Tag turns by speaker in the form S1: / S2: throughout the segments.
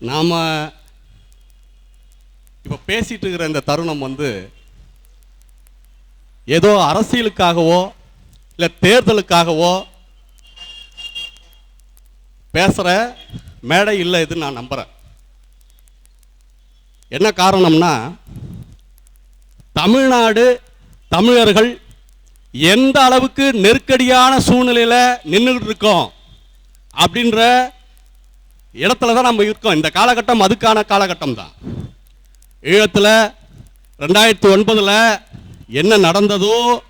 S1: நாம் இப்போ பேசிகிட்டு இருக்கிற இந்த தருணம் வந்து ஏதோ அரசியலுக்காகவோ இல்லை தேர்தலுக்காகவோ பேசுகிற மேடை இல்லை இதுன்னு நான் நம்புகிறேன் என்ன காரணம்னா தமிழ்நாடு தமிழர்கள் எந்த அளவுக்கு நெருக்கடியான சூழ்நிலையில் நின்றுட்டு இருக்கோம் அப்படின்ற இடத்துல தான் நம்ம இருக்கோம். இந்த காலகட்டம் அதுக்கான காலகட்டம் தான் ஈழத்தில் ரெண்டாயிரத்தி ஒன்பதில் என்ன நடந்ததோ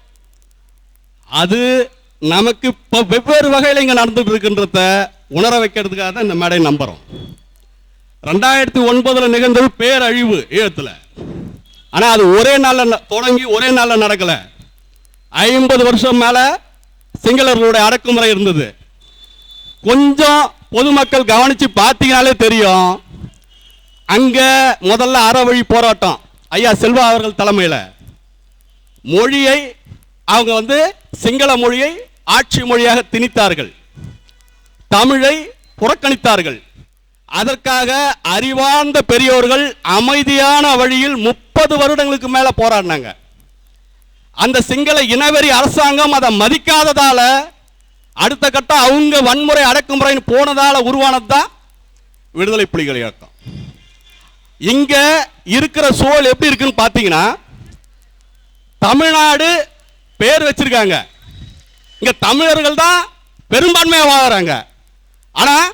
S1: அது நமக்கு இப்போ வெவ்வேறு வகையில் இங்கே நடந்துட்டு இருக்கின்றத உணர வைக்கிறதுக்காக தான் இந்த மேடை நம்புகிறோம் ரெண்டாயிரத்தி ஒன்பதில் நிகழ்ந்தது பேரழிவு ஈழத்தில். ஆனால் அது ஒரே நாளில் ந- தொடங்கி ஒரே நாளில் நடக்கலை. ஐம்பது வருஷம் மேலே சிங்களர்களுடைய அடக்குமுறை இருந்தது. கொஞ்சம் பொதுமக்கள் கவனித்து பார்த்தீங்கனாலே தெரியும். அங்கே முதல்ல அறவழி போராட்டம். ஐயா செல்வா அவர்கள் தலைமையில். மொழியை அவங்க வந்து சிங்கள மொழியை ஆட்சி மொழியாக திணித்தார்கள். தமிழை புறக்கணித்தார்கள். அதற்காக அறிவார்ந்த பெரியோர்கள் அமைதியான வழியில் முப்பது வருடங்களுக்கு மேலே போராடினாங்க. அந்த சிங்கள இனவெறி அரசாங்கம் அதை மதிக்காததால அடுத்த கட்டம் அவங்க வன்முறை அடக்குமுறைன்னு போனதால் உருவானது தான் விடுதலை புலிகள் இயக்கம். இங்கே இருக்கிற சூழல் எப்படி இருக்குன்னு பார்த்தீங்கன்னா தமிழ்நாடு பேர் வச்சிருக்காங்க. இங்கே தமிழர்கள் தான் பெரும்பான்மையாக வாழறாங்க ஆனால்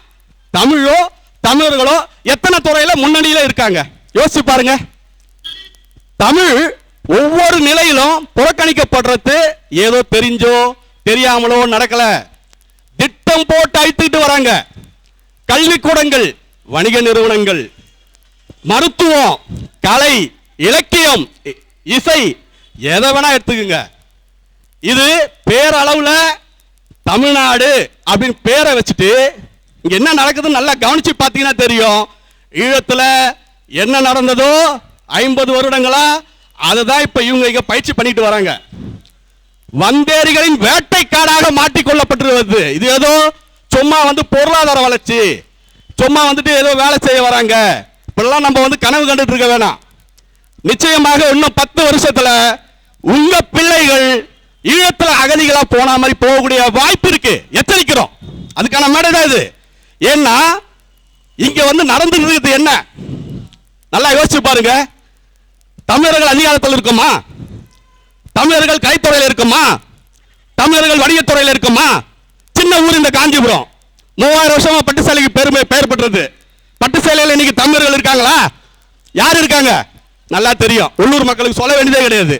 S1: தமிழோ தமிழர்களோ எத்தனை துறையில் முன்னணியில் இருக்காங்க? யோசிச்சு பாருங்க. தமிழ் ஒவ்வொரு நிலையிலும் புறக்கணிக்கப்படுறது ஏதோ தெரிஞ்சோ தெரியாமலோ நடக்கல. திட்டம் போட்டு அழுத்திட்டு வராங்க. கல்விக்கூடங்கள் வணிக நிறுவனங்கள் மருத்துவம் கலை இலக்கியம் இசை எதை வேணா எடுத்துக்குங்க. இது பேரளவில் தமிழ்நாடு அப்படின்னு பேரை வச்சுட்டு இங்கே என்ன நடக்குதுன்னு நல்லா கவனித்து பார்த்தீங்கன்னா தெரியும். ஈழத்தில் என்ன நடந்ததோ ஐம்பது வருடங்களா அதை தான் இப்போ இவங்க இங்கே பயிற்சி பண்ணிட்டு வராங்க. வந்தேரிகளின் வேட்டைக்காடாக மாட்டிக்கொள்ளப்பட்டிருக்கிறது. இது ஏதோ சும்மா வந்து பொருளாதார வளர்ச்சி. சும்மா வந்துட்டு ஏதோ வேலை செய்ய வராங்க. இப்பெல்லாம் நம்ம வந்து கனவு கண்டுட்டு இருக்க வேணாம். நிச்சயமாக இன்னும் பத்து வருஷத்துல உங்க பிள்ளைகள் ஈழத்துல அகதிகளா போன மாதிரி போகக்கூடிய வாய்ப்பு இருக்கு. எச்சரிக்கிறோம். அதுக்கான மேடை தான் இது. ஏன்னா இங்க வந்து நடந்துட்டு இருக்குது என்ன? நல்லா யோசிச்சு பாருங்க. தமிழர்கள் அதிகாரத்தில் இருக்குமா? தமிழர்கள் கைத்துறையில் இருக்குமா? தமிழர்கள் வணிகத்துறையில் இருக்குமா? சின்ன ஊர் இந்த காஞ்சிபுரம். மூவாயிரம் வருஷமா பட்டு சேலைக்கு பெருமை பெயர் பெற்றது. பட்டு சேலையில் இன்னைக்கு தமிழர்கள் இருக்காங்களா? யார் இருக்காங்க? நல்லா தெரியும். உள்ளூர் மக்களுக்கு சொல்ல வேண்டியதே கிடையாது.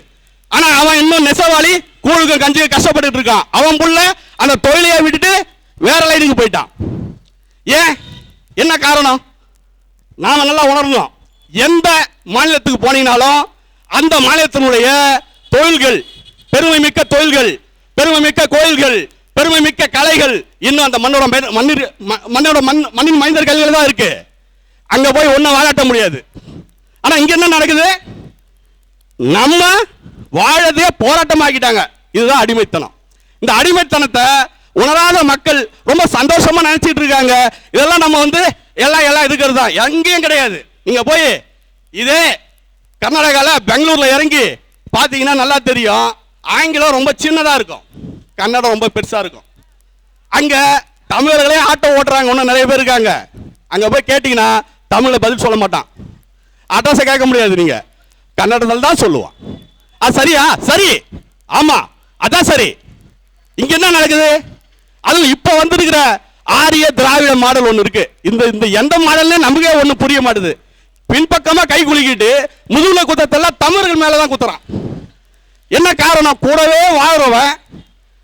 S1: ஆனா அவன் இன்னும் நெசவாளி கூழுக்கு கஞ்சிக்கு கஷ்டப்பட்டுட்டு இருக்கான். அவன் புள்ள அந்த தொழிலையே விட்டுட்டு வேற லைனுக்கு போயிட்டான். ஏன்? என்ன காரணம்? நாம நல்லா உணரணும் எந்த மாநிலத்துக்கு போனீங்கனாலும் அந்த மாநிலத்தினுடைய தொழில்கள் பெருமை மிக்க தொழில்கள் பெருமை மிக்க கோயில்கள் பெருமை மிக்க கலைகள் இன்னும் அந்த மண்ணோட மே- மண்ணில் ம- மண்ணோட மண் மண்ணின் மைந்தர் கையில் தான் இருக்கு. அங்க போய் ஒன்றும் வாழாட்ட முடியாது. ஆனால் இங்க என்ன நடக்குது? நம்ம வாழதே போராட்டமாக்கிட்டாங்க. இதுதான் அடிமைத்தனம். இந்த அடிமைத்தனத்தை உணராத மக்கள் ரொம்ப சந்தோஷமா நினைச்சிட்டு இருக்காங்க. இதெல்லாம் நம்ம வந்து எல்லாம் எல்லாம் இருக்கிறது தான். எங்கேயும் கிடையாது. நீங்க போய் இதே கர்நாடகாவில் பெங்களூர்ல இறங்கி பார்த்தீங்கன்னா நல்லா தெரியும். ஆங்கிலம் ரொம்ப சின்னதாக இருக்கும். கன்னடம் ரொம்ப பெருசாக இருக்கும். அங்கே தமிழர்களே ஆட்டோ ஓட்டுறாங்க. ஒன்று நிறைய பேர் இருக்காங்க. அங்கே போய் கேட்டிங்கன்னா தமிழை பதில் சொல்ல மாட்டான். அட்ரஸை கேட்க முடியாது நீங்கள் கன்னடத்தில் தான் சொல்லுவான். ஆ சரியா? சரி. ஆமாம் அதான் சரி. இங்கே என்ன நடக்குது? அதுவும் இப்போ வந்திருக்கிற ஆரிய திராவிட மாடல் ஒன்று இருக்குது இந்த இந்த எந்த மாடல்னே நமக்கே ஒன்று புரிய மாட்டுது. பின்பக்கமா கை குலுக்கிட்டு முதுகுல குத்தத்தெல்லாம் தமிழர்கள் மேலதான் குத்துறான். என்ன காரணம்? கூடவே வாழ்றவன்.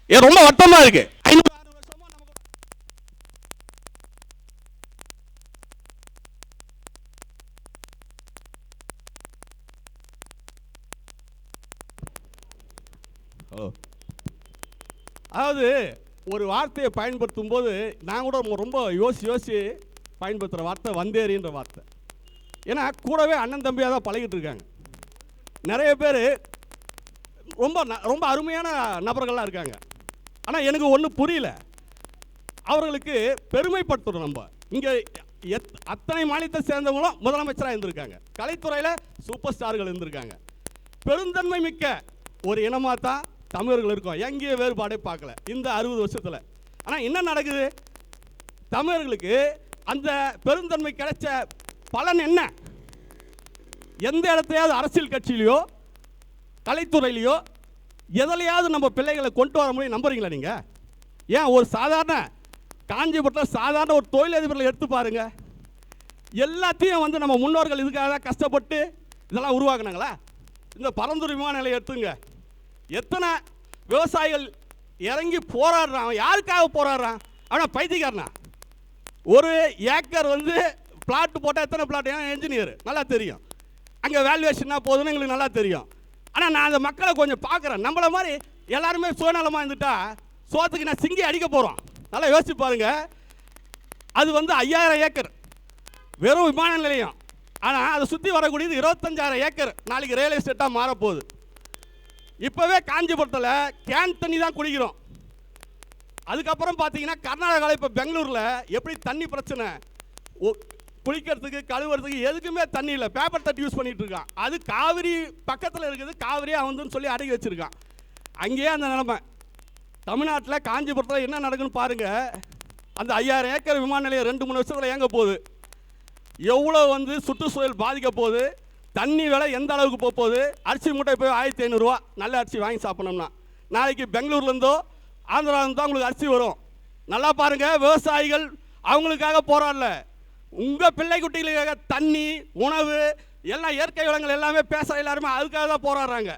S1: ரொம்ப வட்டமா இருக்கு. ஐநூறு அதாவது ஒரு வார்த்தையை பயன்படுத்தும் போது நான் கூட ரொம்ப- ரொம்ப யோசி யோசி பயன்படுத்துகிற வார்த்தை வந்தேரின்ற வார்த்தை. ஏன்னா கூடவே அண்ணன் தம்பியாக தான் பழகிட்டு இருக்காங்க. நிறைய பேர் ரொம்ப ந- ரொம்ப அருமையான நபர்கள்லாம் இருக்காங்க. ஆனால் எனக்கு ஒன்றும் புரியல. அவர்களுக்கு பெருமைப்படுத்தணும் நம்ம. இங்கே எத் அத்தனை மாநிலத்தை சேர்ந்தவங்களும் முதலமைச்சராக இருந்திருக்காங்க. கலைத்துறையில் சூப்பர் ஸ்டார்கள் இருந்திருக்காங்க. பெருந்தன்மை மிக்க ஒரு இனமாக தான் தமிழர்கள் இருக்கோம். எங்கேயும் வேறுபாடே பார்க்கல. இந்த அறுபது வருஷத்தில். ஆனால் என்ன நடக்குது? தமிழர்களுக்கு அந்த பெருந்தன்மை கிடைச்ச பலன் என்ன? எந்த இடத்தையாவது அரசியல் கட்சியிலையோ கலைத்துறையிலையோ எதுலையாவது நம்ம பிள்ளைகளை கொண்டு வர முடியும் நம்புறீங்களா நீங்கள் ஏன் ஒரு சாதாரண காஞ்சிபுரத்தில் சாதாரண ஒரு தொழிலதிபர்களை எடுத்து பாருங்க. எல்லாத்தையும் வந்து நம்ம முன்னோர்கள் இதுக்காக தான் கஷ்டப்பட்டு இதெல்லாம் உருவாக்குனாங்களா? இந்த பரந்தூர் விமான நிலையம் எடுத்துங்க. எத்தனை விவசாயிகள் இறங்கி போராடுறான்? அவன் யாருக்காக போராடுறான்? அவனா பைத்தியக்காரனா? ஒரு ஏக்கர் வந்து பிளாட் போட்டால் எத்தனை பிளாட் ஏன் என்ஜினியர் நல்லா தெரியும். அங்கே வேல்யூவேஷன் போகுதுன்னு எங்களுக்கு நல்லா தெரியும். ஆனால் நான் அந்த மக்களை கொஞ்சம் பார்க்குறேன். நம்மளை மாதிரி எல்லாருமே சுயநலமாக இருந்துட்டா சோத்துக்கு நான் சிங்கி அடிக்க போகிறோம் நல்லா யோசிச்சு பாருங்க. அது வந்து ஐயாயிரம் ஏக்கர். வெறும் விமான நிலையம். ஆனால் அதை சுற்றி வரக்கூடியது இருபத்தஞ்சாயிரம் ஏக்கர். நாளைக்கு ரியல் எஸ்டேட்டாக மாறப்போகுது. இப்போவே காஞ்சிபுரத்தில் கேன் தண்ணி தான் குடிக்கிறோம். அதுக்கப்புறம் பார்த்தீங்கன்னா கர்நாடகாவில் இப்போ பெங்களூரில் எப்படி தண்ணி பிரச்சனை? குளிக்கிறதுக்கு கழுவுறதுக்கு எதுக்குமே தண்ணி இல்லை. பேப்பர் தட்டு யூஸ் பண்ணிட்டு இருக்கான். அது காவிரி பக்கத்தில் இருக்குது. காவிரியே அவந்துன்னு சொல்லி அடக்கி வச்சுருக்கான். அங்கேயே அந்த நிலமை. தமிழ்நாட்டில் காஞ்சிபுரத்தில் என்ன நடக்குன்னு பாருங்க. அந்த ஐயாயிரம் ஏக்கர் விமான நிலையம் ரெண்டு மூணு வருஷத்தில் இயங்க போகுது. எவ்வளோ வந்து சுற்றுச்சூழல் பாதிக்க போகுது. தண்ணி விலை எந்த அளவுக்கு போக போகுது. அரிசி மூட்டை போய் ஆயிரத்தி ஐநூறுரூவா நல்ல அரிசி வாங்கி சாப்பிடணும்னா. நாளைக்கு பெங்களூர்லேருந்தோ ஆந்திராவிலேருந்தோ உங்களுக்கு அரிசி வரும். நல்லா பாருங்க விவசாயிகள் அவங்களுக்காக போராடல. உங்கள் பிள்ளை குட்டிகளுக்காக தண்ணி உணவு எல்லாம் இயற்கை வளங்கள் எல்லாமே பேச எல்லாருமே அதுக்காக தான் போராடுறாங்க.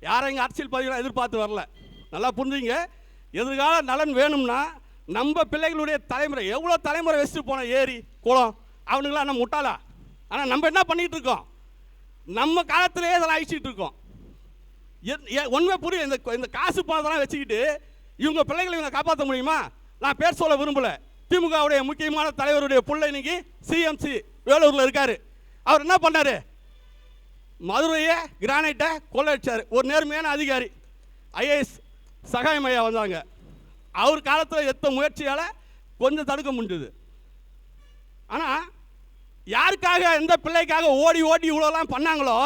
S1: யாரும் இங்கே அரசியல் பதிவுலாம் எதிர்பார்த்து வரல. நல்லா புரிஞ்சுங்க. எதிர்கால நலன் வேணும்னா நம்ம பிள்ளைகளுடைய தலைமுறை எவ்வளோ தலைமுறை வச்சுட்டு போன ஏரி குளம் அவனுங்களாம் நம்ம முட்டாளா? ஆனால் நம்ம என்ன பண்ணிட்டு இருக்கோம்? நம்ம காலத்திலேயே இதெல்லாம் அழிச்சிட்டு இருக்கோம். எ- உண்மை புரியும் இந்த இந்த காசு பணத்தெல்லாம் வச்சுக்கிட்டு இவங்க பிள்ளைகளை இவங்க காப்பாற்ற முடியுமா? நான் பேர் சொல்ல விரும்பலை. திமுகவுடைய முக்கியமான தலைவருடைய பிள்ளை இன்னைக்கு சிஎம்சி வேலூரில் இருக்காரு. அவர் என்ன பண்ணார்? மதுரையை கிரானைட்டை கொள்ளடிச்சார். ஒரு நேர்மையான அதிகாரி ஐஏஎஸ் சகாயம் ஐயா வந்தாங்க. அவர் காலத்தில் எத்த முயற்சியால் கொஞ்சம் தடுக்க முடிஞ்சது. ஆனால் யாருக்காக எந்த பிள்ளைக்காக ஓடி ஓடி இவ்வளோலாம் பண்ணாங்களோ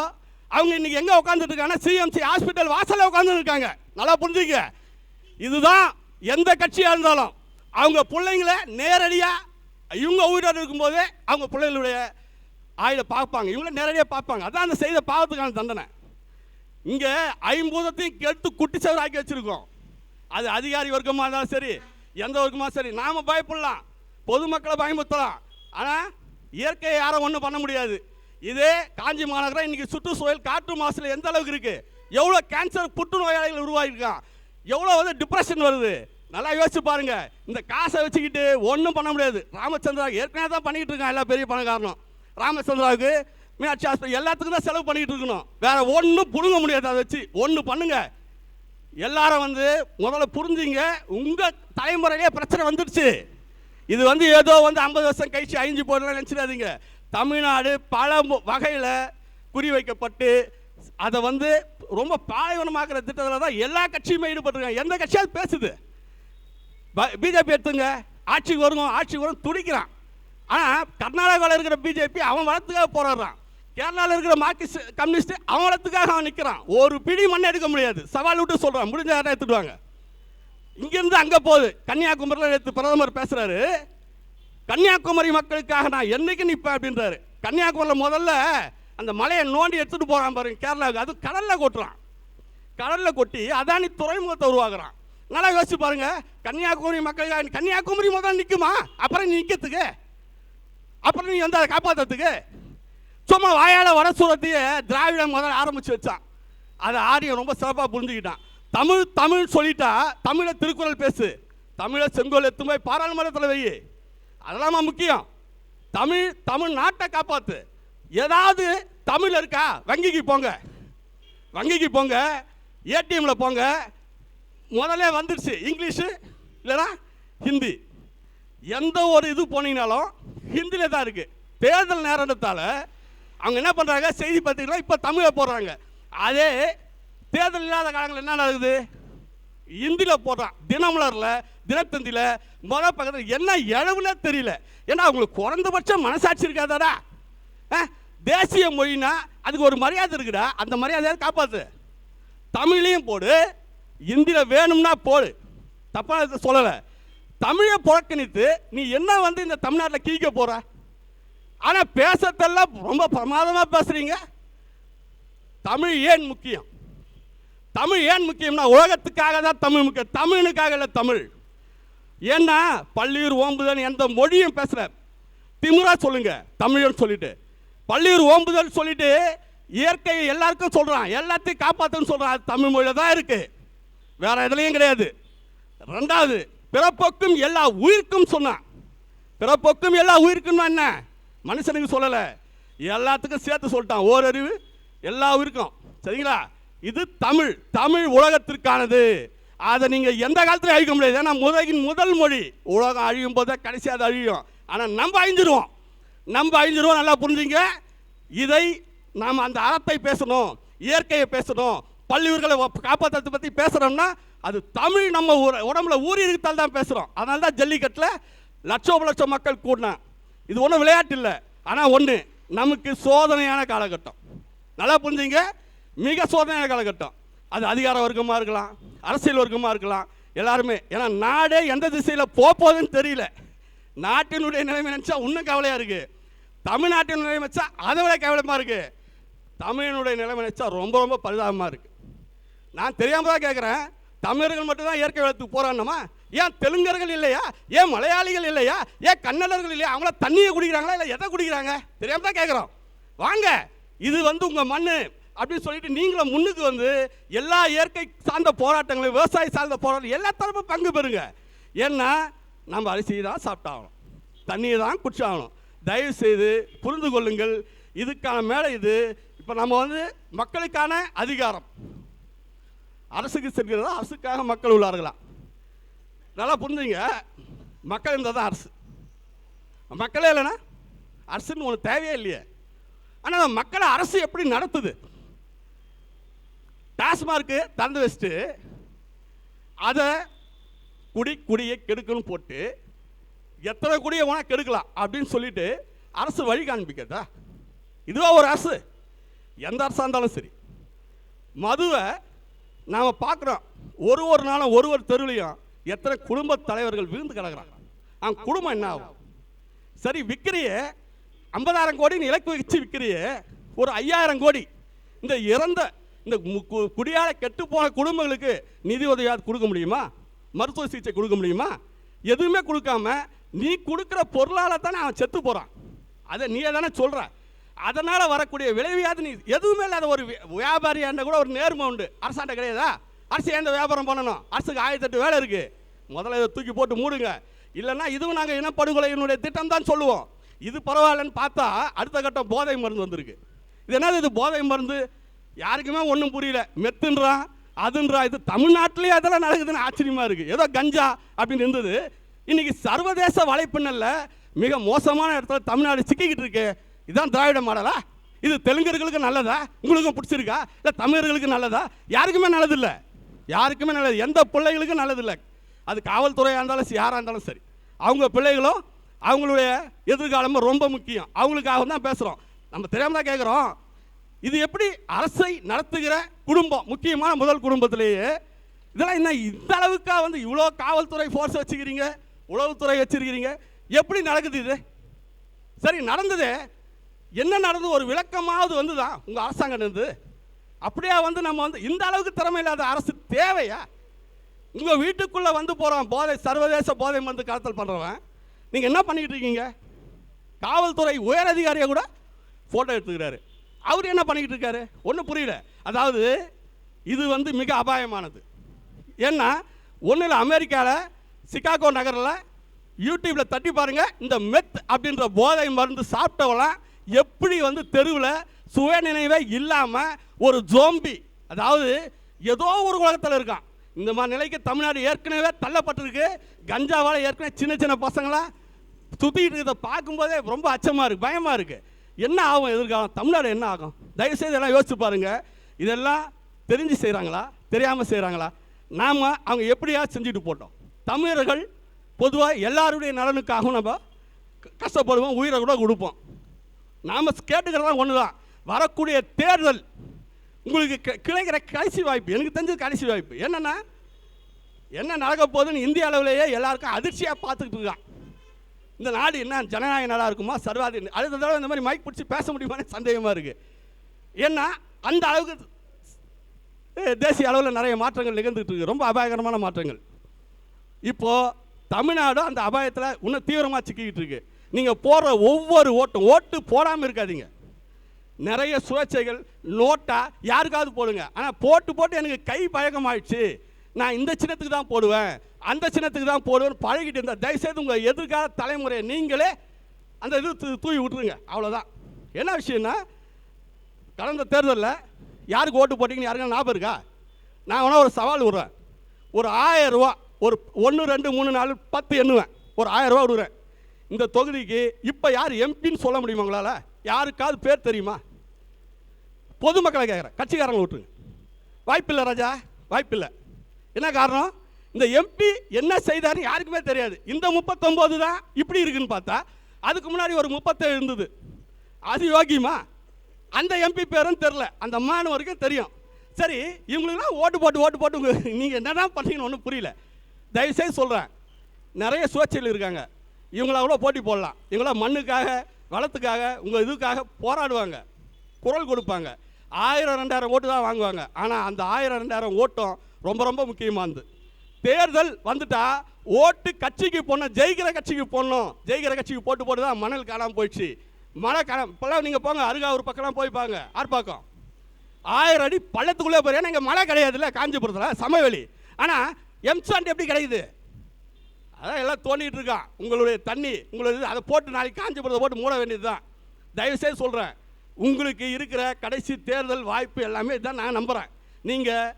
S1: அவங்க இன்னைக்கு எங்கே உட்காந்துட்டு சிஎம்சி ஹாஸ்பிட்டல் வாசலில் உட்காந்துருக்காங்க நல்லா புரிஞ்சுக்க இதுதான் எந்த கட்சியாக இருந்தாலும். அவங்க பிள்ளைங்கள நேரடியாக இவங்க உயிரோடு இருக்கும்போதே அவங்க பிள்ளைகளுடைய ஆயுளை பார்ப்பாங்க. இவங்கள நேரடியாக பார்ப்பாங்க. அதான் அந்த செய்த பாவத்துக்கான தண்டனை. இங்கே ஐம்பூதத்தையும் கெடுத்து குட்டி சவர் ஆக்கி வச்சுருக்கோம். அது அதிகாரி வர்க்கமாக இருந்தாலும் சரி எந்த வர்க்கமாக சரி நாம் பயப்படலாம். பொதுமக்களை பயமுறுத்தலாம். ஆனால் இயற்கையை யாரும் ஒன்றும் பண்ண முடியாது. இதே காஞ்சி மாநகரம் இன்னைக்கு சுற்றுச்சூழல் காற்று மாசில் எந்த அளவுக்கு இருக்குது எவ்வளோ கேன்சர் புற்றுநோயாளிகள் உருவாகிருக்கான் எவ்வளோ வந்து டிப்ரெஷன் வருது? நல்லா யோசிச்சு பாருங்க. இந்த காசை வச்சுக்கிட்டு ஒன்றும் பண்ண முடியாது. ராமச்சந்திரா ஏற்கனவே தான் பண்ணிக்கிட்டு இருக்கான் எல்லா பெரிய பணக்காரனும். ராமச்சந்திராவுக்கு மீனாட்சி ஹாஸ்பிட்டல் எல்லாத்துக்கும் தான் செலவு பண்ணிக்கிட்டு இருக்கணும். வேற ஒன்றும் புடுங்க முடியாது அதை வச்சு. ஒன்று பண்ணுங்க. எல்லாரும் வந்து முதல்ல புரிஞ்சுங்க. உங்கள் தலைமுறையிலே பிரச்சனை வந்துடுச்சு. இது வந்து ஏதோ வந்து ஐம்பது வருஷம் கழிச்சு அழிஞ்சு போடலாம் நினச்சிடாதீங்க. தமிழ்நாடு பல வகையில் குறி வைக்கப்பட்டு அதை வந்து ரொம்ப பாலைவனமாக்குற திட்டத்தில் தான் எல்லா கட்சியுமே ஈடுபட்டிருக்காங்க. எந்த கட்சியாவது பேசுது. பிஜேபி எடுத்துங்க. ஆட்சிக்கு வருவோம் ஆட்சிக்கு வரும் துடிக்கிறான். ஆனால் கர்நாடகாவில் இருக்கிற பிஜேபி அவன் வளத்துக்காக போராடுறான். கேரளாவில் இருக்கிற மார்க்சிஸ்ட் கம்யூனிஸ்ட் அவன் வளத்துக்காக அவன் நிற்கிறான் ஒரு பிடி மண்ணை எடுக்க முடியாது. சவால் விட்டு சொல்கிறான் முடிஞ்ச நேரம் எடுத்துட்டு வாங்க. இங்கேருந்து அங்கே போகுது. கன்னியாகுமரியில் நேற்று பிரதமர் பேசுகிறாரு கன்னியாகுமரி மக்களுக்காக நான் என்னைக்கு நிற்பேன் அப்படின்றாரு. கன்னியாகுமரியில் முதல்ல அந்த மலையை நோண்டி எடுத்துகிட்டு போகிறான் பாருங்க கேரளாவுக்கு. அது கடலில் கொட்டுறான். கடலில் கொட்டி அதானி துறைமுகத்தை உருவாக்குறான். நல்லா யோசிச்சு பாருங்க. கன்னியாகுமரி மக்கள் கன்னியாகுமரி முதல்ல நிற்குமா அப்புறம் நீ நிற்கிறதுக்கு அப்புறம் நீ வந்து அதை காப்பாற்றுறதுக்கு சும்மா வாயால் வர சூரத்தையே திராவிடம் முதல்ல ஆரம்பித்து வச்சான். அதை ஆரியம் ரொம்ப சிறப்பாக புரிஞ்சுக்கிட்டான். தமிழ் தமிழ் சொல்லிட்டா தமிழை திருக்குறள் பேசு. தமிழை செங்கோல் எத்தும் போய் பாராளுமன்றத்தில் வை. அதெல்லாமா முக்கியம். தமிழ் தமிழ் நாட்டை காப்பாற்று ஏதாவது தமிழ் இருக்கா? வங்கிக்கு போங்க. வங்கிக்கு போங்க. ஏடிஎம்மில் போங்க. முதலே வந்துடுச்சு. இங்கிலீஷு இல்லைனா ஹிந்தி. எந்த ஒரு இது போனீங்கனாலும் ஹிந்தியில் தான் இருக்குது தேர்தல் நேரத்தால் அவங்க என்ன பண்ணுறாங்க செய்தி பத்திரிகைலாம் இப்போ தமிழை போடுறாங்க. அதே தேர்தல் இல்லாத காலங்களில் என்ன நடக்குது? இந்தியில் போடுறான். தினமலரில் தினத்தந்தியில் முத பக்கத்தில் என்ன இழவுல தெரியல. ஏன்னா அவங்களுக்கு குறைந்தபட்சம் மனசாட்சி இருக்காதாடா. ஆ? தேசிய மொழினா அதுக்கு ஒரு மரியாதை இருக்குடா. அந்த மரியாதையை காப்பாற்று தமிழ்லையும் போடு இந்தியில் வேணும்னா போடு. தப்பாக சொல்லலை. தமிழை புறக்கணித்து நீ என்ன வந்து இந்த தமிழ்நாட்டில் கீழ்க்க போகிற ஆனால் பேசத்தெல்லாம் ரொம்ப பிரமாதமாக பேசுகிறீங்க தமிழ் ஏன் முக்கியம்? தமிழ் ஏன் முக்கியம்னா உலகத்துக்காக தான் தமிழ் முக்கியம். தமிழுக்காக இல்லை தமிழ். ஏன்னா பள்ளியூர் ஓம்புதல் எந்த மொழியும் பேசுகிற திமுறா சொல்லுங்க தமிழன்னு சொல்லிட்டு. பள்ளியூர் ஓம்புதல் சொல்லிட்டு இயற்கையை எல்லாருக்கும் சொல்கிறான் எல்லாத்தையும் காப்பாற்றுன்னு சொல்கிறான் அது தமிழ் மொழியில் தான் இருக்குது வேற எதுலையும் கிடையாது. ரெண்டாவது பிறப்போக்கும் எல்லா உயிருக்கும் சொன்னான் பிறப்போக்கும் எல்லா உயிருக்கும் என்ன? மனுஷனுக்கு சொல்லலை. எல்லாத்துக்கும் சேர்த்து சொல்லிட்டான். ஓரறிவு எல்லா உயிருக்கும். சரிங்களா? இது தமிழ். தமிழ் உலகத்திற்கானது. அதை நீங்கள் எந்த காலத்துலையும் அழிக்க முடியாது. ஏன்னா முதலின் முதல் மொழி. உலகம் அழியும் போது கடைசியாக அது அழியும். ஆனால் நம்ம அழிஞ்சிருவோம். நம்ம அழிஞ்சிருவோம். நல்லா புரிஞ்சுங்க. இதை நாம் அந்த அறத்தை பேசணும். இயற்கையை பேசணும். பள்ளியூர்களை காப்பாற்றுறதை பற்றி பேசுகிறோம்னா அது தமிழ் நம்ம ஊர் உடம்புல ஊறி இருக்கிறதால் தான் பேசுகிறோம் அதனால தான் ஜல்லிக்கட்டில் லட்சம் லட்சம் மக்கள் கூடினான் இது ஒன்றும் விளையாட்டு இல்லை. ஆனால் ஒன்று நமக்கு சோதனையான காலகட்டம். நல்லா புரிஞ்சுங்க? மிக சோதனையான காலகட்டம். அது அதிகார வர்க்கமாக இருக்கலாம் அரசியல் வர்க்கமாக இருக்கலாம் எல்லாருமே. ஏன்னா நாடே எந்த திசையில் போகுதுன்னு தெரியல. நாட்டினுடைய நிலைமை நினச்சா இன்னும் கவலையாக இருக்குது தமிழ்நாட்டின் நிலைமை வச்சா அதை விட கவலைமாக இருக்குது தமிழனுடைய நிலைமை நினச்சா ரொம்ப ரொம்ப பரிதாபமாக இருக்குது நான் தெரியாம தான் கேட்குறேன் தமிழர்கள் மட்டும்தான் இயற்கை வளத்துக்கு போகிறான்னுமா ஏன் தெலுங்கர்கள் இல்லையா? ஏன் மலையாளிகள் இல்லையா? ஏன் கன்னடர்கள் இல்லையா? அவங்கள தண்ணியை குடிக்கிறாங்களா இல்லை எதை குடிக்கிறாங்க? தெரியாம தான் கேட்குறோம் வாங்க இது வந்து உங்கள் மண் அப்படின்னு சொல்லிட்டு நீங்களும் முன்னுக்கு வந்து எல்லா இயற்கை சார்ந்த போராட்டங்களும் விவசாய சார்ந்த போராட்டம் எல்லா தரப்பும் பங்கு பெறுங்க. ஏன்னா நம்ம அரிசி தான் சாப்பிட்டாகணும். தண்ணியை தான் குடிச்சாகணும். தயவு செய்து புரிந்து கொள்ளுங்கள். இதுக்கான மேலே இது. இப்போ நம்ம வந்து மக்களுக்கான அதிகாரம். அரசுக்கு செல்கிறதா? அரசுக்காக மக்கள் உள்ளார்களா? நல்லா புரிஞ்சுங்க. மக்கள் இருந்தால் தான் அரசு. மக்களே இல்லைன்னா அரசுன்னு ஒன்று தேவையே இல்லையே. ஆனால் மக்களை அரசு எப்படி நடத்துது? டாஸ்மார்க்கு திறந்து வச்சுட்டு அதை குடி குடியை கெடுக்கணும் போட்டு எத்தனை குடியை வேணால் கெடுக்கலாம் அப்படின்னு சொல்லிட்டு அரசு வழி காண்பிக்கிறதா? இதுவா ஒரு அரசு. எந்த அரசாக இருந்தாலும் சரி. மதுவை நாம் பார்க்குறோம். ஒரு ஒரு நாளும் ஒரு ஒரு தெருவிலையும் எத்தனை குடும்ப தலைவர்கள் விழுந்து கிடக்குறாங்க. அவன் குடும்பம் என்ன ஆகும்? சரி விற்கிறியே ஐம்பதாயிரம் கோடின்னு இலக்கு வச்சு விற்கிறியே ஒரு ஐயாயிரம் கோடி. இந்த இறந்த இந்த கு- குடியால கெட்டு போன குடும்பங்களுக்கு நிதி உதவியாவது கொடுக்க முடியுமா? மருத்துவ சிகிச்சை கொடுக்க முடியுமா? எதுவுமே கொடுக்காம நீ கொடுக்குற பொருளால் தானே அவன் செத்து போகிறான் அதை நீ தானே சொல்கிற அதனால் வரக்கூடிய விளைவியாது நீ எதுவுமே இல்லாத ஒரு வியாபாரியாண்ட கூட ஒரு நேர்மை உண்டு. அரசாண்ட கிடையாதா? அரசு எந்த வியாபாரம் பண்ணணும்? அரசுக்கு ஆயிரத்தெட்டு வேலை இருக்குது முதல்ல இதை தூக்கி போட்டு மூடுங்க. இல்லைன்னா இதுவும் நாங்கள் இனப்படுகொலையினுடைய திட்டம் தான் சொல்லுவோம். இது பரவாயில்லன்னு பார்த்தா அடுத்த கட்டம் போதை மருந்து வந்திருக்கு. இது என்னது இது போதை மருந்து? யாருக்குமே ஒன்றும் புரியல. மெத்துன்றான் அதுன்றா இது தமிழ்நாட்டிலேயே அதெல்லாம் நடக்குதுன்னு ஆச்சரியமா இருக்குது ஏதோ கஞ்சா அப்படின்னு இருந்தது. இன்னைக்கு சர்வதேச வலைப்பின்னல்ல மிக மோசமான இடத்துல தமிழ்நாடு சிக்கிக்கிட்டு இருக்கு. இதுதான் திராவிட மாடலா? இது தெலுங்கர்களுக்கு நல்லதா? உங்களுக்கும் பிடிச்சிருக்கா? இல்லை தமிழர்களுக்கு நல்லதா? யாருக்குமே நல்லதில்லை. யாருக்குமே நல்லது. எந்த பிள்ளைகளுக்கும் நல்லதில்லை. அது காவல்துறையாக இருந்தாலும் சரி, யாராக இருந்தாலும் சரி. அவங்க பிள்ளைகளும் அவங்களுடைய எதிர்காலமும் ரொம்ப முக்கியம். அவங்களுக்காக தான் பேசுகிறோம் நம்ம தெரியாமல் தான் கேட்குறோம் இது எப்படி அரசை நடத்துகிற குடும்பம் முக்கியமான முதல் குடும்பத்திலேயே இதெல்லாம் என்ன இந்த அளவுக்காக வந்து இவ்வளோ காவல்துறை ஃபோர்ஸ் வச்சுக்கிறீங்க? உளவுத்துறை வச்சிருக்கிறீங்க? எப்படி நடக்குது இது? சரி நடந்தது என்ன நடந்தது? ஒரு விளக்கமாவது வந்து தான் உங்கள் அரசாங்கம் இருந்து. அப்படியே வந்து நம்ம வந்து இந்த அளவுக்கு திறமை இல்லாத அரசு தேவையா? உங்கள் வீட்டுக்குள்ளே வந்து போகிறோம் போதை சர்வதேச போதை மருந்து கடத்தல் பண்ணுறவன் நீங்கள் என்ன பண்ணிக்கிட்டு இருக்கீங்க? காவல்துறை உயர் அதிகாரியை கூட ஃபோட்டோ எடுத்துக்கிறாரு. அவர் என்ன பண்ணிக்கிட்டு இருக்காரு? ஒன்றும் புரியல. அதாவது இது வந்து மிக அபாயமானது. ஏன்னா ஒன்றில் அமெரிக்காவில் சிகாகோ நகரில் யூடியூப்பில் தட்டி பாருங்கள் இந்த மெத் அப்படின்ற போதை மருந்து சாப்பிட்டவெல்லாம் எப்படி வந்து தெருவில் சுயநினைவே இல்லாமல் ஒரு ஜோம்பி அதாவது ஏதோ ஒரு உலகத்தில் இருக்கான். இந்த மாதிரி நிலைக்கு தமிழ்நாடு ஏற்கனவே தள்ளப்பட்டிருக்கு. கஞ்சாவால் ஏற்கனவே சின்ன சின்ன பசங்களாம் சுற்றிக்கிட்டு இதை பார்க்கும்போதே ரொம்ப அச்சமாக இருக்குது பயமாக இருக்குது என்ன ஆகும் எதிர்காலம்? தமிழ்நாடு என்ன ஆகும்? தயவுசெய்து எல்லாம் யோசிச்சு பாருங்க. இதெல்லாம் தெரிஞ்சு செய்கிறாங்களா தெரியாமல் செய்கிறாங்களா நாம் அவங்க எப்படியா செஞ்சுட்டு போட்டோம். தமிழர்கள் பொதுவாக எல்லாருடைய நலனுக்காகவும் நம்ம க- கஷ்டப்படுவோம் உயிரை கூட கொடுப்போம். நாம் கேட்டுக்கிறதா ஒன்று தான் வரக்கூடிய தேர்தல் உங்களுக்கு கிடைக்கிற கடைசி வாய்ப்பு எனக்கு தெரிஞ்சது கடைசி வாய்ப்பு. என்னென்னா என்ன நடக்க போகுதுன்னு இந்திய அளவிலேயே எல்லாருக்கும் அதிர்ச்சியாக பார்த்துக்கிட்டு இருக்கான். இந்த நாடு என்ன ஜனநாயக நாடாக இருக்குமா? சர்வாதி அடுத்த தடவை இந்த மாதிரி மைக் பிடிச்சி பேச முடியுமான்னு சந்தேகமாக இருக்குது ஏன்னா அந்த அளவுக்கு தேசிய அளவில் நிறைய மாற்றங்கள் நிகழ்ந்துகிட்டு இருக்குது ரொம்ப அபாயகரமான மாற்றங்கள். இப்போது தமிழ்நாடு அந்த அபாயத்தில் இன்னும் தீவிரமாக சிக்கிக்கிட்டு இருக்குது நீங்கள் போடுற ஒவ்வொரு ஓட்டும் ஓட்டு போடாமல் இருக்காதீங்க. நிறைய சுழற்சைகள் நோட்டா யாருக்காவது போடுங்க. ஆனால் போட்டு போட்டு எனக்கு கை பழக்கமாயிடுச்சு. நான் இந்த சின்னத்துக்கு தான் போடுவேன் அந்த சின்னத்துக்கு தான் போடுவேன் பழகிட்டு இருந்தால் தயவுசெய்து உங்கள் எதிர்கால தலைமுறையை நீங்களே அந்த இது தூ- தூவி விட்டுருங்க. அவ்வளோதான் என்ன விஷயம்னா கடந்த தேர்தலில் யாருக்கு ஓட்டு போட்டிங்கன்னு யாருக்கான ஞாபகம் இருக்கா? நான் வேணால் ஒரு சவால் விடுறேன். ஒரு ஆயிரம் ரூபா ஒரு ஒன்று ரெண்டு மூணு நாலு பத்து எண்ணுவேன். ஒரு ஆயிரம் ரூபா விடுறேன். இந்த தொகுதிக்கு இப்போ யார் எம்பின்னு சொல்ல முடியுமா உங்களால்? யாருக்காவது பேர் தெரியுமா? பொதுமக்களை கேட்குறேன் கட்சிக்காரங்களை விட்டுருங்க. வாய்ப்பில்லை ராஜா வாய்ப்பில்லை. என்ன காரணம்? இந்த எம்பி என்ன செய்தாருன்னு யாருக்குமே தெரியாது. இந்த முப்பத்தொம்போது தான் இப்படி இருக்குன்னு பார்த்தா அதுக்கு முன்னாடி ஒரு முப்பத்தேழு இருந்தது. அது யோகியமா? அந்த எம்பி பேரும் தெரில அந்த அம்மானு வரைக்கும் தெரியும். சரி இவங்களுக்குலாம் ஓட்டு போட்டு ஓட்டு போட்டு நீங்கள் என்னதான் பண்ணீங்கன்னு ஒன்றும் புரியல. தயவுசெய்து சொல்கிறேன் நிறைய சுழற்சிகள் இருக்காங்க. இவங்களா கூட போட்டி போடலாம். இவங்களாம் மண்ணுக்காக வளத்துக்காக உங்கள் இதுக்காக போராடுவாங்க. குரல் கொடுப்பாங்க. ஆயிரம் ரெண்டாயிரம் ஓட்டு தான் வாங்குவாங்க. ஆனால் அந்த ஆயிரம் ரெண்டாயிரம் ஓட்டம் ரொம்ப ரொம்ப முக்கியமானது தேர்தல் வந்துட்டா ஓட்டு கட்சிக்கு போடணும் ஜெயிக்கிற கட்சிக்கு போடணும். ஜெயிக்கிற கட்சிக்கு போட்டு போட்டு தான் மணல் காணாமல் போயிடுச்சு. மழை காணாம இப்போல்லாம் நீங்கள் போங்க அருகாவூர் பக்கம்லாம் போய் பாங்க ஆர்ப்பாக்கம். ஆயிரம் அடி பள்ளத்துக்குள்ளே போய் ஏன்னா இங்கே மழை கிடையாதுல்ல காஞ்சிபுரத்தில் சமவெளி. ஆனால் எம்சாண்ட் எப்படி கிடைக்குது? அதான் எல்லாம் தோண்டிட்டு இருக்கான். உங்களுடைய தண்ணி உங்களுடைய அதை போட்டு நாளைக்கு காஞ்சிபுரத்தை போட்டு மூட வேண்டியது தான் தயவுசெய்து சொல்கிறேன் உங்களுக்கு இருக்கிற கடைசி தேர்தல் வாய்ப்பு எல்லாமே தான் நான் நம்புகிறேன் நீங்கள்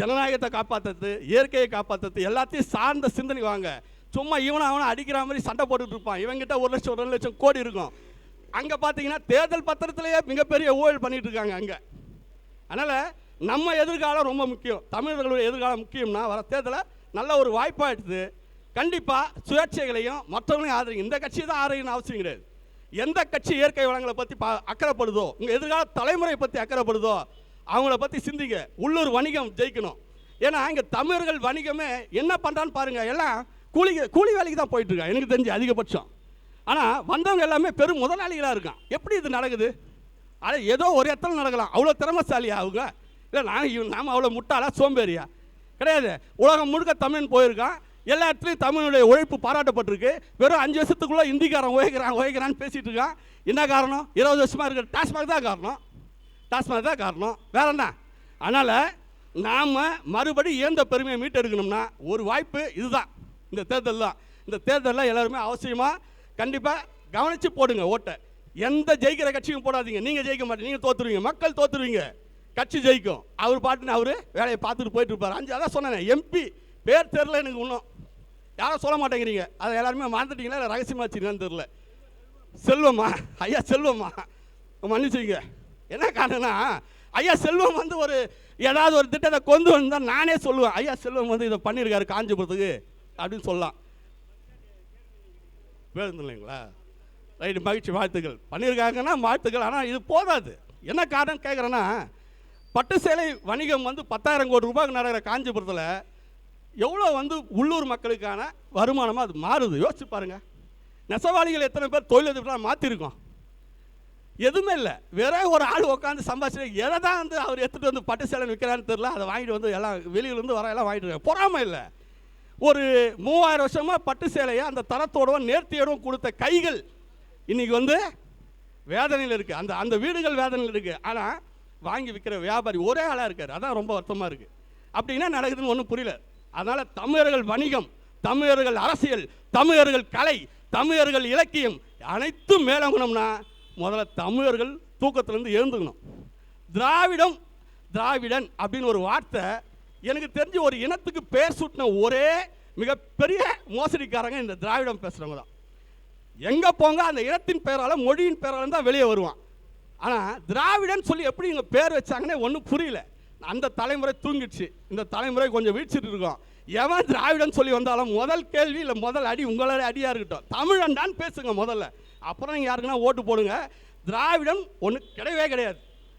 S1: ஜனநாயகத்தை காப்பாற்றுறது இயற்கையை காப்பாற்றுறது எல்லாத்தையும் சார்ந்த சிந்தனை வாங்க. சும்மா இவனை அவனை அடிக்கிற மாதிரி சண்டை போட்டுட்டு இருப்பான். இவங்கிட்ட ஒரு லட்சம் ரெண்டு லட்சம் கோடி இருக்கும். அங்கே பார்த்தீங்கன்னா தேர்தல் பத்திரத்திலேயே மிகப்பெரிய ஊழல் பண்ணிட்டு இருக்காங்க அங்கே. அதனால் நம்ம எதிர்காலம் ரொம்ப முக்கியம். தமிழர்களுடைய எதிர்காலம் முக்கியம்னா வர தேர்தலை நல்ல ஒரு வாய்ப்பாக எடுத்து கண்டிப்பாக சுயேட்சைகளையும் மற்றவங்களையும் ஆதரிங்க. இந்த கட்சி தான் ஆதரிக்கணும் அவசியம் கிடையாது. எந்த கட்சி இயற்கை வளங்களை பற்றி பா அக்கறைப்படுதோ உங்கள் எதிர்கால தலைமுறை பற்றி அக்கறைப்படுதோ அவங்கள பற்றி சிந்திங்க. உள்ளூர் வணிகம் ஜெயிக்கணும். ஏன்னா இங்கே தமிழர்கள் வணிகமே என்ன பண்ணுறான்னு பாருங்கள் எல்லாம் கூலி கூலி வேலைக்கு தான் போயிட்டுருக்கான் எனக்கு தெரிஞ்சு அதிகபட்சம். ஆனால் வந்தவங்க எல்லாமே பெரும் முதலாளிகளாக இருக்கான் எப்படி இது நடக்குது? அது ஏதோ ஒரு இடத்துல நடக்கலாம். அவ்வளோ திறமசாலியா அவங்க? இல்லை நான் நாம் அவ்வளோ முட்டாளா? சோம்பேறியா? கிடையாது. உலகம் முழுக்க தமிழன் போயிருக்கான். எல்லா இடத்துலையும் தமிழனுடைய உழைப்பு பாராட்டப்பட்டிருக்கு. வெறும் அஞ்சு வருஷத்துக்குள்ளே இந்திக்காரன் உழைக்கிறான் உழைக்கிறான்னு பேசிகிட்டு இருக்கான். என்ன காரணம்? இருபது வருஷமாக இருக்கிற டாஸ்மாக் தான் காரணம். டாஸ்மாக் தான் காரணம். வேற என்ன? அதனால் நாம் மறுபடி எந்த பெருமையை மீட்டெடுக்கணும்னா ஒரு வாய்ப்பு இதுதான். இந்த தேர்தல் தான். இந்த தேர்தலில் எல்லாருமே அவசியமாக கண்டிப்பாக கவனித்து போடுங்க ஓட்டை. எந்த ஜெயிக்கிற கட்சியும் போடாதீங்க. நீங்கள் ஜெயிக்க மாட்டீங்க. நீங்கள் தோற்றுருவீங்க மக்கள் தோற்றுருவீங்க கட்சி ஜெயிக்கும். அவர் பாட்டுன்னு அவர் வேலையை பார்த்துட்டு போயிட்டு இருப்பார். அஞ்சு அதான் சொன்னேன் எம்பி. பேர் தெரில எனக்கு இன்னும். யாரும் சொல்ல மாட்டேங்கிறீங்க. அதை எல்லாருமே மறந்துட்டீங்களா? இல்லை ரகசியமாக வச்சுருக்கான்னு தெரில செல்வம்மா ஐயா செல்வம்மா. மன்னிச்சுங்க என்ன காரணம்னா ஐயா செல்வம் வந்து ஒரு ஏதாவது ஒரு திட்டத்தை கொண்டு வந்தால் நானே சொல்லுவேன். ஐயா செல்வம் வந்து இதை பண்ணியிருக்காரு காஞ்சிபுரத்துக்கு அப்படின்னு சொல்லலாம். பேருந்து இல்லைங்களா? ரைட்டு மகிழ்ச்சி வாழ்த்துக்கள். பண்ணியிருக்காங்கன்னா வாழ்த்துக்கள் ஆனால் இது போதாது. என்ன காரணம் கேட்குறேன்னா பட்டு சேலை வணிகம் வந்து பத்தாயிரம் கோடி ரூபாய்க்கு நடக்கிற காஞ்சிபுரத்தில் எவ்வளோ வந்து உள்ளூர் மக்களுக்கான வருமானமாக அது மாறுது. யோசிச்சு பாருங்க. நெசவாளிகள் எத்தனை பேர் தொழிலதிபராக மாற்றிருக்கோம் எதுவுமே இல்லை. வேற ஒரு ஆள் உட்காந்து சம்பாதிச்சு எதை தான் வந்து அவர் எடுத்துகிட்டு வந்து பட்டு சேலை விற்கிறான்னு தெரில அதை வாங்கிட்டு வந்து எல்லாம் வெளியிலேருந்து வர எல்லாம் வாங்கிட்டு இருக்காங்க பொறாமை இல்லை. ஒரு மூவாயிரம் வருஷமாக பட்டு சேலையை அந்த தரத்தோடவும் நேர்த்தியோடவும் கொடுத்த கைகள் இன்னைக்கு வந்து வேதனையில் இருக்குது அந்த அந்த வீடுகள் வேதனையில் இருக்குது ஆனால் வாங்கி விற்கிற வியாபாரி ஒரே ஆளாக இருக்கார். அதான் ரொம்ப வருத்தமாக இருக்குது அப்படின்னா நடக்குதுன்னு ஒன்றும் புரியல. அதனால் தமிழர்கள் வணிகம் தமிழர்கள் அரசியல் தமிழர்கள் கலை தமிழர்கள் இலக்கியம் அனைத்தும் மேலோங்கணும்னா முதல்ல தமிழர்கள் தூக்கத்திலேருந்து எழுந்துக்கணும். திராவிடம் திராவிடன் அப்படின்னு ஒரு வார்த்தை எனக்கு தெரிஞ்சு ஒரு இனத்துக்கு பேர் சூட்டின ஒரே மிகப்பெரிய மோசடிக்காரங்க இந்த திராவிடம் பேசுகிறவங்க தான். எங்கே போங்க அந்த இனத்தின் பெயரால் மொழியின் பெயரால் தான் வெளியே வருவான். ஆனால் திராவிடன் சொல்லி எப்படி இங்கே பேர் வச்சாங்கன்னே ஒன்றும் புரியல. அந்த தலைமுறை தூங்கிடுச்சு. இந்த தலைமுறை கொஞ்சம் வீழ்ச்சிட்டு இருக்கோம். எவன் திராவிடன் சொல்லி வந்தாலும் முதல் கேள்வி இல்லை முதல் அடி உங்களோட அடியாக இருக்கட்டும். தமிழன்டான்னு பேசுங்க முதல்ல. அப்புறம் நீங்கள் யாருக்குன்னா ஓட்டு போடுங்க. திராவிடம் ஒன்று கிடையவே கிடையாது.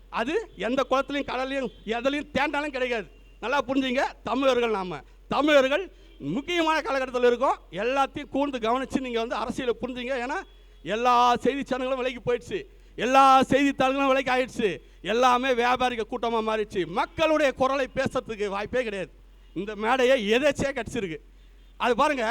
S1: அது எந்த குளத்துலையும் கடலையும் எதுலையும் தேண்டாலும் கிடைக்காது. நல்லா புரிஞ்சுங்க. தமிழர்கள் நாம். தமிழர்கள் முக்கியமான காலகட்டத்தில் இருக்கோம். எல்லாத்தையும் கூர்ந்து கவனித்து நீங்கள் வந்து அரசியலை புரிஞ்சுங்க. ஏன்னா எல்லா செய்தி சேனல்களும் விலைக்கு போயிடுச்சு. எல்லா செய்தித்தாள்களும் விலைக்கு ஆயிடுச்சு. எல்லாமே வியாபாரிக கூட்டமாக மாறிடுச்சு. மக்களுடைய குரலை பேசுறதுக்கு வாய்ப்பே கிடையாது. இந்த மேடையை எதேச்சியாக கிடச்சிருக்கு. அது பாருங்க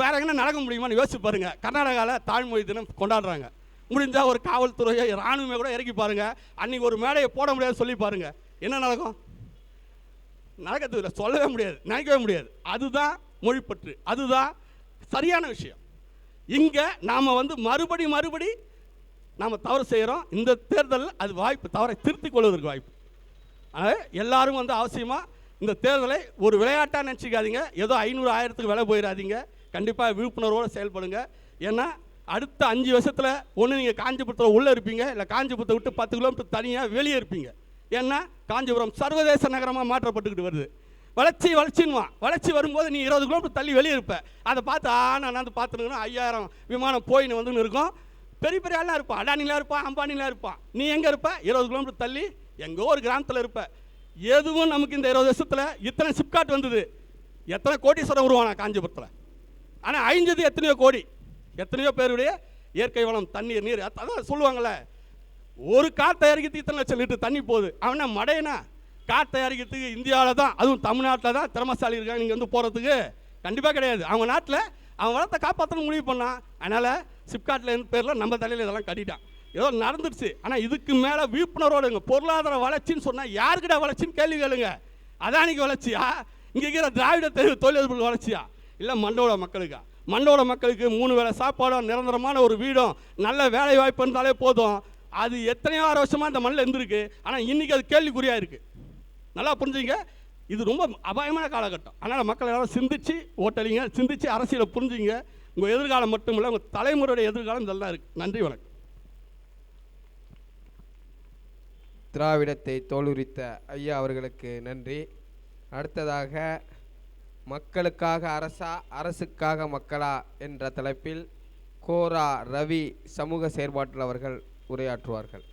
S1: வேற எங்கன்னா நடக்க முடியுமான்னு யோசிச்சு பாருங்க. கர்நாடகாவில் தாய்மொழி தினம் கொண்டாடுறாங்க. முடிஞ்சால் ஒரு காவல்துறையை இராணுவமே கூட இறக்கி பாருங்கள் அன்னைக்கு ஒரு மேடையை போட முடியாது சொல்லி பாருங்கள் என்ன நடக்கும்? நடக்கிறது இல்லை சொல்லவே முடியாது நினைக்கவே முடியாது. அதுதான் மொழிப்பற்று அதுதான் சரியான விஷயம். இங்கே நாம் வந்து மறுபடி மறுபடி நாம் தவறு செய்கிறோம் இந்த தேர்தலில் அது வாய்ப்பு தவறை திருத்திக் கொள்வதற்கு வாய்ப்பு. அதனால் எல்லாரும் வந்து அவசியமாக இந்த தேர்தலை ஒரு விளையாட்டாக நினச்சிக்காதீங்க. ஏதோ ஐநூறு ஆயிரத்துக்கு விலை போயிடாதீங்க கண்டிப்பாக விழிப்புணர்வோடு செயல்படுங்க. ஏன்னா அடுத்த அஞ்சு வருஷத்தில் ஒன்று நீங்கள் காஞ்சிபுரத்தில் உள்ளே இருப்பீங்க. இல்லை காஞ்சிபுரத்தை விட்டு பத்து கிலோமீட்டர் தனியாக வெளியே இருப்பீங்க. ஏன்னா காஞ்சிபுரம் சர்வதேச நகரமாக மாற்றப்பட்டுக்கிட்டு வருது. வளர்ச்சி வளர்ச்சின்னுவான் வளர்ச்சி வரும்போது நீ இருபது கிலோமீட்டர் தள்ளி வெளியே இருப்ப. அதை பார்த்து ஆ நான் வந்து பார்த்துருக்கணும் ஐயாயிரம் விமானம் போயின்னு வந்துன்னு இருக்கும். பெரிய பெரிய ஆளாக இருப்பான் அடானிலாம் இருப்பான் அம்பானிலாம் இருப்பான் நீ எங்கே இருப்ப? இருபது கிலோமீட்டர் தள்ளி எங்கோ ஒரு கிராமத்தில் இருப்ப. எதுவும் நமக்கு இந்த இருபது வருஷத்தில் இத்தனை சிப்காட் வந்தது. எத்தனை கோடீஸ்வரம் உருவானா காஞ்சிபுரத்தில்? ஆனால் அழிஞ்சது எத்தனையோ கோடி. எத்தனையோ பேருடைய இயற்கை வளம் தண்ணீர் நீர் அதான் சொல்லுவாங்கள்ல ஒரு கார் தயாரிக்கிறதுக்கு இத்தனை லட்சம் லிட்டர் தண்ணி போகுது. அவனா மடையனா கார் தயாரிக்கிறதுக்கு இந்தியாவில் தான் அதுவும் தமிழ்நாட்டில் தான் திறமசாலி இருக்காங்க. நீங்கள் வந்து போகிறதுக்கு கண்டிப்பாக கிடையாது. அவங்க நாட்டில் அவன் வளத்தை காப்பாற்றணும் முடிவு பண்ணான். அதனால் சிப்காட்டில் பேரில் நம்ம தலையில் இதெல்லாம் கட்டிட்டான். ஏதோ நடந்துருச்சு. ஆனால் இதுக்கு மேலே விழிப்புணர்வோடு பொருளாதார வளர்ச்சின்னு சொன்னால் யாருக்கிட்ட வளர்ச்சின்னு கேள்வி கேளுங்க. அதானிக்கு வளர்ச்சியா? இங்கே இருக்கிற திராவிட தெரு தொழிலதிபர்கள் வளர்ச்சியா? இல்லை மண்டோட மக்களுக்கா? மண்டோட மக்களுக்கு மூணு வேளை சாப்பாடும் நிரந்தரமான ஒரு வீடும் நல்ல வேலை வாய்ப்பு இருந்தாலே போதும். அது எத்தனையோ ஆறு வருஷமாக இந்த மண்ணில் இருந்திருக்கு. ஆனால் இன்றைக்கி அது கேள்விக்குறியாக இருக்குது நல்லா புரிஞ்சுங்க? இது ரொம்ப அபாயமான காலகட்டம். அதனால் மக்கள் எல்லாரும் சிந்திச்சு ஓட்டலிங்க. சிந்திச்சு அரசியலை புரிஞ்சுங்க. உங்கள் எதிர்காலம் மட்டும் இல்லை உங்கள் தலைமுறையுடைய எதிர்காலம் இதெல்லாம் இருக்குது நன்றி வணக்கம்.
S2: திராவிடத்தை தோலுரித்த ஐயா அவர்களுக்கு நன்றி. அடுத்ததாக மக்களுக்காக அரசா அரசுக்காக மக்களா என்ற தலைப்பில் கோரா ரவி சமூக செயற்பாட்டில் அவர்கள் உரையாற்றுவார்கள்.